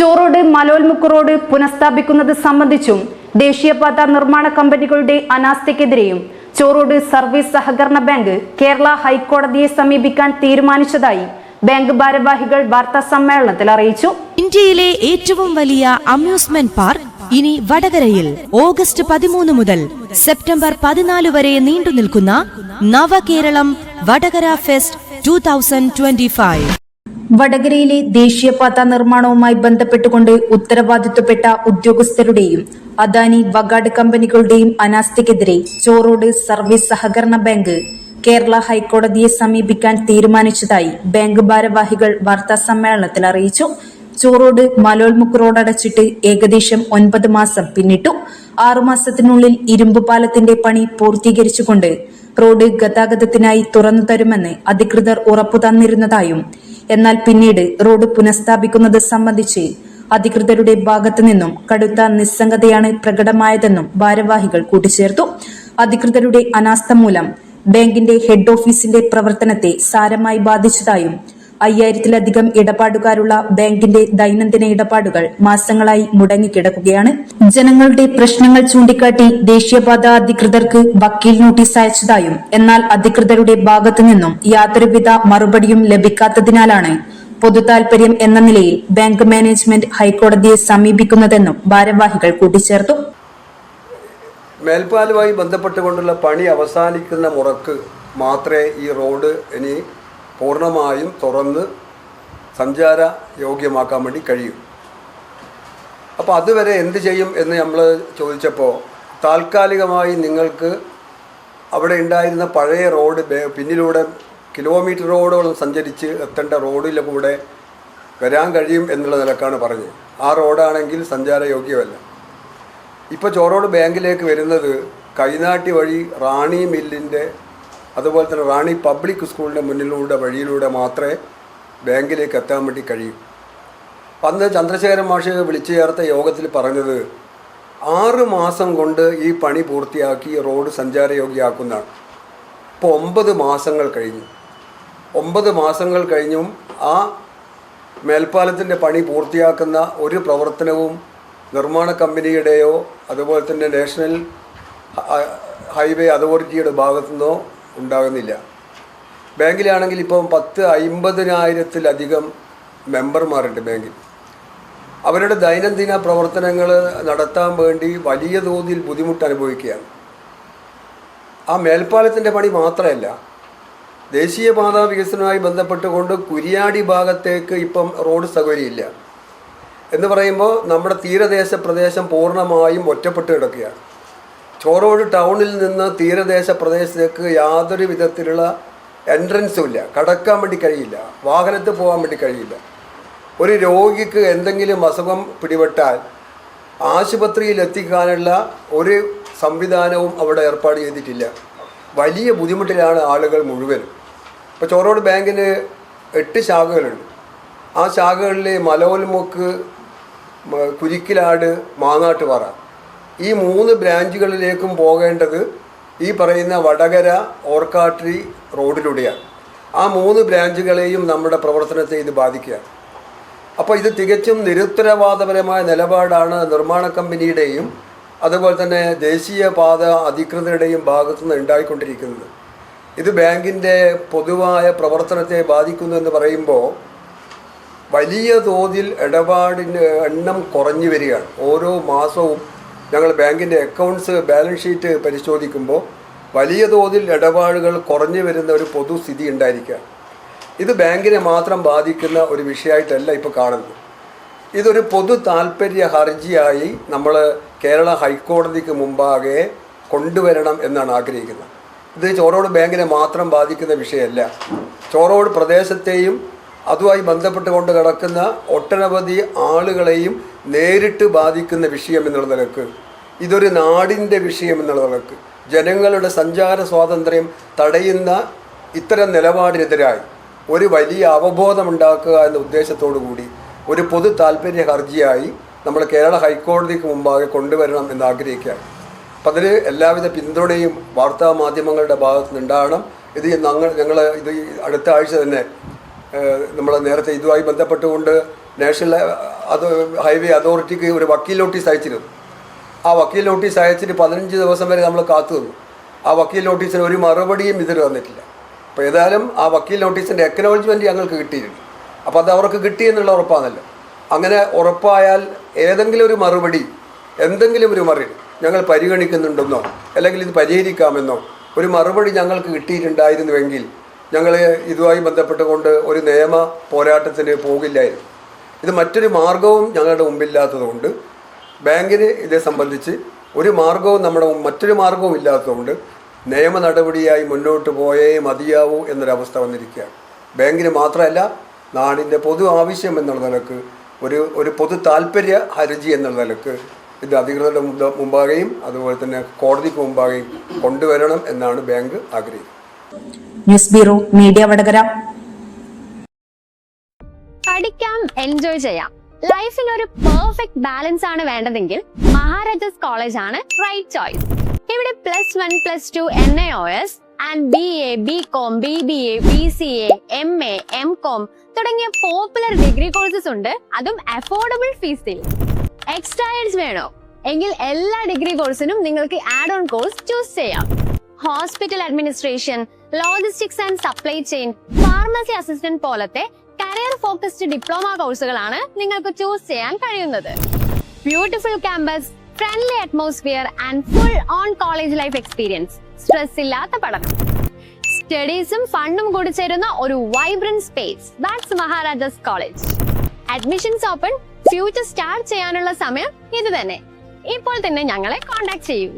Chorode Malolmukku road പുനഃസ്ഥാപിക്കുന്നത് സംബന്ധിച്ചും ദേശീയപാത നിർമ്മാണ കമ്പനികളുടെ അനാസ്ഥയ്ക്കെതിരെയും ചോറോഡ് സർവീസ് സഹകരണ ബാങ്ക് കേരള ഹൈക്കോടതിയെ സമീപിക്കാൻ തീരുമാനിച്ചതായി ബാങ്ക് ഭാരവാഹികൾ വാർത്താ സമ്മേളനത്തിൽ അറിയിച്ചു. ഇന്ത്യയിലെ ഏറ്റവും വലിയ അമ്യൂസ്മെന്റ് പാർക്ക് ഇനി വടകരയിൽ ഓഗസ്റ്റ് പതിമൂന്ന് മുതൽ സെപ്റ്റംബർ പതിനാല് വരെ നീണ്ടു നിൽക്കുന്ന Navakeralam Vadakara fest two thousand twenty five. വടകരയിലെ ദേശീയപാത നിർമ്മാണവുമായി ബന്ധപ്പെട്ടുകൊണ്ട് ഉത്തരവാദിത്വപ്പെട്ട ഉദ്യോഗസ്ഥരുടെയും അദാനി വഗാഡ് കമ്പനികളുടെയും അനാസ്ഥയ്ക്കെതിരെ ചോറോഡ് സർവീസ് സഹകരണ ബാങ്ക് കേരള ഹൈക്കോടതിയെ സമീപിക്കാൻ തീരുമാനിച്ചതായി ബാങ്ക് ഭാരവാഹികൾ വാർത്താ സമ്മേളനത്തിൽ അറിയിച്ചു. ചോറോഡ് മലോൽമുക്ക് റോഡ് അടച്ചിട്ട് ഏകദേശം ഒൻപത് മാസം പിന്നിട്ടു. ആറുമാസത്തിനുള്ളിൽ ഇരുമ്പ് പാലത്തിന്റെ പണി പൂർത്തീകരിച്ചുകൊണ്ട് റോഡ് ഗതാഗതത്തിനായി തുറന്നു തരുമെന്ന് അധികൃതർ ഉറപ്പു തന്നിരുന്നതായും എന്നാൽ പിന്നീട് റോഡ് പുനഃസ്ഥാപിക്കുന്നത് സംബന്ധിച്ച് അധികൃതരുടെ ഭാഗത്തു നിന്നും കടുത്ത നിസ്സംഗതയാണ് പ്രകടമായതെന്നും ഭാരവാഹികൾ കൂട്ടിച്ചേർത്തു. അധികൃതരുടെ അനാസ്ഥ മൂലം ബാങ്കിന്റെ ഹെഡ് ഓഫീസിന്റെ പ്രവർത്തനത്തെ സാരമായി ബാധിച്ചതായും അയ്യായിരത്തിലധികം ഇടപാടുകാരുള്ള ബാങ്കിന്റെ ദൈനംദിന ഇടപാടുകൾ മാസങ്ങളായി മുടങ്ങിക്കിടക്കുകയാണ്. ജനങ്ങളുടെ പ്രശ്നങ്ങൾ ചൂണ്ടിക്കാട്ടി ദേശീയപാത അധികൃതർക്ക് വക്കീൽ നോട്ടീസ് അയച്ചതായും എന്നാൽ അധികൃതരുടെ ഭാഗത്തു നിന്നും യാതൊരുവിധ മറുപടിയും ലഭിക്കാത്തതിനാലാണ് പൊതുതാൽപര്യം എന്ന നിലയിൽ ബാങ്ക് മാനേജ്മെന്റ് ഹൈക്കോടതിയെ സമീപിക്കുന്നതെന്നും ഭാരവാഹികൾ കൂട്ടിച്ചേർത്തു. മേൽപ്പാലുമായി ബന്ധപ്പെട്ടുകൊണ്ടുള്ള പണി അവസാനിക്കുന്ന മുറക്ക് മാത്രമേ ഈ റോഡ് ഇനി പൂർണമായും തുറന്ന് സഞ്ചാര യോഗ്യമാക്കാൻ വേണ്ടി കഴിയും. അപ്പോൾ അതുവരെ എന്ത് ചെയ്യും എന്ന് നമ്മൾ ചോദിച്ചപ്പോൾ താൽക്കാലികമായി നിങ്ങൾക്ക് അവിടെ ഉണ്ടായിരുന്ന പഴയ റോഡ് പിന്നിലൂടെ കിലോമീറ്റർ കിലോമീറ്ററോടോളം സഞ്ചരിച്ച് എത്തേണ്ട റോഡിലൂടെ വരാൻ കഴിയും എന്നുള്ള നിലക്കാണ് പറഞ്ഞത്. ആ റോഡാണെങ്കിൽ സഞ്ചാരയോഗ്യമല്ല ഇപ്പോൾ ചോറോട് ബാങ്കിലേക്ക് വരുന്നത് കൈനാട്ടി വഴി റാണി മില്ലിന്റെ അതുപോലെ തന്നെ റാണി പബ്ലിക് സ്കൂളിന്റെ മുന്നിലൂടെ വഴിയിലൂടെ മാത്രമേ ബാങ്കിലേക്ക് എത്താൻ വേണ്ടി കഴിയൂ. അന്ന് ചന്ദ്രശേഖരൻ മാഷ് വിളിച്ചു ചേർത്ത യോഗത്തിൽ പറഞ്ഞത് ആറ് മാസം കൊണ്ട് ഈ പണി പൂർത്തിയാക്കി റോഡ് സഞ്ചാരയോഗ്യമാക്കുന്നതാണ് ഇപ്പോൾ ഒമ്പത് മാസങ്ങൾ കഴിഞ്ഞു. ഒമ്പത് മാസങ്ങൾ കഴിഞ്ഞും ആ മേൽപ്പാലത്തിന്റെ പണി പൂർത്തിയാക്കുന്ന ഒരു പ്രവർത്തനവും നിർമ്മാണ കമ്പനിയുടെയോ അതുപോലെ തന്നെ നാഷണൽ ഹൈവേ അതോറിറ്റിയുടെ ഭാഗത്തുനിന്നോ ഉണ്ടാകുന്നില്ല. ബാങ്കിലാണെങ്കിൽ ഇപ്പം പത്ത് അമ്പതിനായിരത്തിലധികം മെമ്പർമാരുണ്ട് ബാങ്കിൽ. അവരുടെ ദൈനംദിന പ്രവർത്തനങ്ങൾ നടത്താൻ വേണ്ടി വലിയ തോതിൽ ബുദ്ധിമുട്ട് അനുഭവിക്കുകയാണ്. ആ മേൽപ്പാലത്തിന്റെ പണി മാത്രമല്ല ദേശീയപാത വികസനവുമായി ബന്ധപ്പെട്ടുകൊണ്ട് കുരിയാടി ഭാഗത്തേക്ക് ഇപ്പം റോഡ് സൗകര്യമില്ല. എന്ന് പറയുമ്പോൾ നമ്മുടെ തീരദേശ പ്രദേശം പൂർണമായും ഒറ്റപ്പെട്ട് കിടക്കുകയാണ്. ചോറോട് ടൗണിൽ നിന്ന് തീരദേശ പ്രദേശത്തേക്ക് യാതൊരു വിധത്തിലുള്ള എൻട്രൻസും ഇല്ല. കടക്കാൻ വേണ്ടി കഴിയില്ല. വാഹനത്തിൽ പോകാൻ വേണ്ടി കഴിയില്ല. ഒരു രോഗിക്ക് എന്തെങ്കിലും അസുഖം പിടിപെട്ടാൽ ആശുപത്രിയിൽ എത്തിക്കാനുള്ള ഒരു സംവിധാനവും അവിടെ ഏർപ്പാട് ചെയ്തിട്ടില്ല. വലിയ ബുദ്ധിമുട്ടിലാണ് ആളുകൾ മുഴുവനും. ഇപ്പോൾ ചോറോട് ബാങ്കിന് എട്ട് ശാഖകളുണ്ട്. ആ ശാഖകളിൽ മലോൽമുക്ക് കുരിക്കിലാട് മാങ്ങാട്ടുപാറ ഈ മൂന്ന് ബ്രാഞ്ചുകളിലേക്കും പോകേണ്ടത് ഈ പറയുന്ന വടകര ഓർക്കാട്രി റോഡിലൂടെയാണ്. ആ മൂന്ന് ബ്രാഞ്ചുകളെയും നമ്മുടെ പ്രവർത്തനത്തെ ഇത് ബാധിക്കുകയാണ്. അപ്പോൾ ഇത് തികച്ചും നിരുത്തരവാദപരമായ നിലപാടാണ് നിർമ്മാണ കമ്പനിയുടെയും അതുപോലെ തന്നെ ദേശീയപാത അധികൃതരുടെയും ഭാഗത്തു നിന്ന് ഉണ്ടായിക്കൊണ്ടിരിക്കുന്നത്. ഇത് ബാങ്കിന്റെ പൊതുവായ പ്രവർത്തനത്തെ ബാധിക്കുന്നു എന്ന് പറയുമ്പോൾ വലിയ തോതിൽ ഇടപാടിന്റെ എണ്ണം കുറഞ്ഞു വരികയാണ്. ഓരോ മാസവും ഞങ്ങൾ ബാങ്കിന്റെ അക്കൗണ്ട്സ് ബാലൻസ് ഷീറ്റ് പരിശോധിക്കുമ്പോൾ വലിയ തോതിൽ ഇടപാടുകൾ കുറഞ്ഞു വരുന്ന ഒരു പൊതുസ്ഥിതി ഉണ്ടായിരിക്കുക. ഇത് ബാങ്കിനെ മാത്രം ബാധിക്കുന്ന ഒരു വിഷയമായിട്ടല്ല ഇപ്പോൾ കാണുന്നത്. ഇതൊരു പൊതു താല്പര്യ ഹർജിയായി നമ്മൾ കേരള ഹൈക്കോടതിക്ക് മുമ്പാകെ കൊണ്ടുവരണം എന്നാണ് ആഗ്രഹിക്കുന്നത്. ഇത് ചോറോട് ബാങ്കിനെ മാത്രം ബാധിക്കുന്ന വിഷയമല്ല. ചോറോട് പ്രദേശത്തെയും അതുമായി ബന്ധപ്പെട്ടുകൊണ്ട് കിടക്കുന്ന ഒട്ടനവധി ആളുകളെയും നേരിട്ട് ബാധിക്കുന്ന വിഷയം എന്നുള്ള നിലയ്ക്ക്. ഇതൊരു നാടിന്റെ വിഷയം എന്നുള്ള നിലയ്ക്ക്. ജനങ്ങളുടെ സഞ്ചാര സ്വാതന്ത്ര്യം തടയുന്ന ഇത്തരം നിലപാടിനെതിരായി ഒരു വലിയ അവബോധം ഉണ്ടാക്കുക എന്ന ഉദ്ദേശത്തോടു കൂടി ഒരു പൊതു താല്പര്യ ഹർജിയായി നമ്മൾ കേരള ഹൈക്കോടതിക്ക് മുമ്പാകെ കൊണ്ടുവരണം എന്ന് ആഗ്രഹിക്കുകയാണ്. അപ്പം അതിന് എല്ലാവിധ പിന്തുണയും വാർത്താ മാധ്യമങ്ങളുടെ ഭാഗത്തുനിന്നുണ്ടാകണം. ഇത് ഞങ്ങൾ ഞങ്ങൾ ഇത് അടുത്ത ആഴ്ച തന്നെ നമ്മൾ നേരത്തെ ഇതുമായി ബന്ധപ്പെട്ടുകൊണ്ട് നാഷണൽ അത് ഹൈവേ അതോറിറ്റിക്ക് ഒരു വക്കീൽ നോട്ടീസ് അയച്ചിരുന്നു. ആ വക്കീൽ നോട്ടീസ് അയച്ചിട്ട് പതിനഞ്ച് ദിവസം വരെ നമ്മൾ കാത്തു നിന്നു. ആ വക്കീൽ നോട്ടീസിന് ഒരു മറുപടിയും ഇതിൽ വന്നിട്ടില്ല. അപ്പോൾ ഏതായാലും ആ വക്കീൽ നോട്ടീസിന്റെ എക്കനോളജ്മെന്റ് ഞങ്ങൾക്ക് കിട്ടിയിട്ടുണ്ട് അപ്പോൾ അത് അവർക്ക് കിട്ടി എന്നുള്ള ഉറപ്പാണല്ലോ. അങ്ങനെ ഉറപ്പായാൽ ഏതെങ്കിലും ഒരു മറുപടി എന്തെങ്കിലും ഒരു മറുപടി ഞങ്ങൾ പരിഗണിക്കുന്നുണ്ടെന്നോ അല്ലെങ്കിൽ ഇത് പരിഹരിക്കാമെന്നോ ഒരു മറുപടി ഞങ്ങൾക്ക് കിട്ടിയിട്ടുണ്ടായിരുന്നുവെങ്കിൽ ഞങ്ങൾ ഇതുമായി ബന്ധപ്പെട്ടുകൊണ്ട് ഒരു നിയമ പോരാട്ടത്തിന് പോകില്ലായിരുന്നു. ഇത് മറ്റൊരു മാർഗവും ഞങ്ങളുടെ മുമ്പില്ലാത്തതുകൊണ്ട് ബാങ്കിന് ഇതേ സംബന്ധിച്ച് ഒരു മാർഗവും നമ്മുടെ മറ്റൊരു മാർഗവും ഇല്ലാത്തതുകൊണ്ട് നിയമ നടപടിയായി മുന്നോട്ട് പോയേ മതിയാവൂ എന്നൊരവസ്ഥ വന്നിരിക്കുകയാണ്. ബാങ്കിന് മാത്രമല്ല നാടിന്റെ പൊതു ആവശ്യം എന്നുള്ള നിലയ്ക്ക് ഒരു ഒരു പൊതു താല്പര്യ ഹർജി എന്നുള്ള നിലയ്ക്ക് ഇത് അധികൃതരുടെ മുമ്പാകെയും അതുപോലെ തന്നെ കോടതിക്ക് മുമ്പാകെയും കൊണ്ടുവരണം എന്നാണ് ബാങ്ക് ആഗ്രഹിക്കുന്നത്. News bureau media Vadakara. പഠിക്കാം എൻജോയ് ചെയ്യാം. ലൈഫിൽ ഒരു പെർഫെക്റ്റ് ബാലൻസ് ആണ് വേണ്ടതെങ്കിൽ മഹാരാജാസ് കോളേജ് ആണ് റൈറ്റ് ചോയ്സ് ഇവിടെ plus one plus two N A O S and B A B com B B A B C A M A M com തുടങ്ങിയ popular degree courses ഉണ്ട്. അതും affordable ഫീസിൽ AIDS വേണോ? എങ്കിൽ എല്ലാ degree കോഴ്സിനും നിങ്ങൾക്ക് ആഡ് ഓൺ കോഴ്സ് ചൂസ് ചെയ്യാം. Hospital administration logistics and supply chain pharmacy assistant പോലത്തെ കരിയർ ഫോക്കസ്ഡ് ഡിപ്ലോമ കോഴ്സുകളാണ് നിങ്ങൾക്ക് ചൂസ് ചെയ്യാൻ കഴിയുന്നത്. Beautiful campus friendly atmosphere and full on college life experience stress ഇല്ലാത്ത പഠനം. സ്റ്റഡീസും ഫണ്ടും കൂടി ചേരുന്ന ഒരു vibrant space that's Maharajas college admissions open future start ചെയ്യാനുള്ള സമയം ഇത് തന്നെ. ഇപ്പോൾ തന്നെ ഞങ്ങളെ കോൺടാക്ട് ചെയ്യൂ.